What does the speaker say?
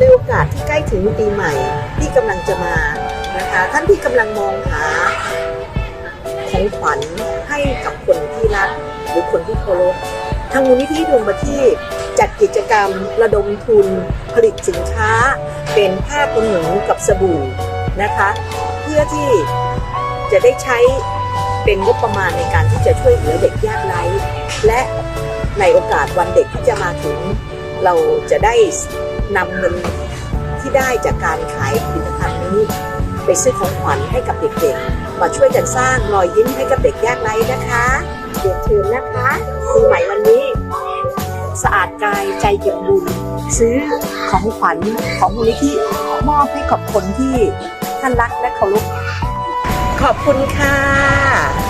ในโอกาสที่ใกล้ถึงปีใหม่ที่กำลังจะมานะคะท่านที่กำลังมองหาของขวัญให้กับคนที่รักหรือคนที่เคารพทางมูลนิธิดวงประทีปจัดกิจกรรมระดมทุนผลิตสินค้า เป็นผ้าขนหนูกับสบู่นะคะ เพื่อที่จะได้ใช้เป็นงบประมาณในการที่จะช่วยเหลือเด็กยากไร้และในโอกาสวันเด็กที่จะมาถึง เราจะได้ นำเงินที่ได้จากการขายผลิตภัณฑ์นี้ ไปซื้อของขวัญให้กับเด็กๆ มาช่วยกันสร้างรอยยิ้มให้กับเด็กยากไร้นะคะเรียนเชิญนะคะปีใหม่วันนี้ สะอาดกายใจเก็บบุญซื้อของขวัญของมูลนิธิมอบให้กับคนที่ท่านรักและเคารพขอบคุณค่ะ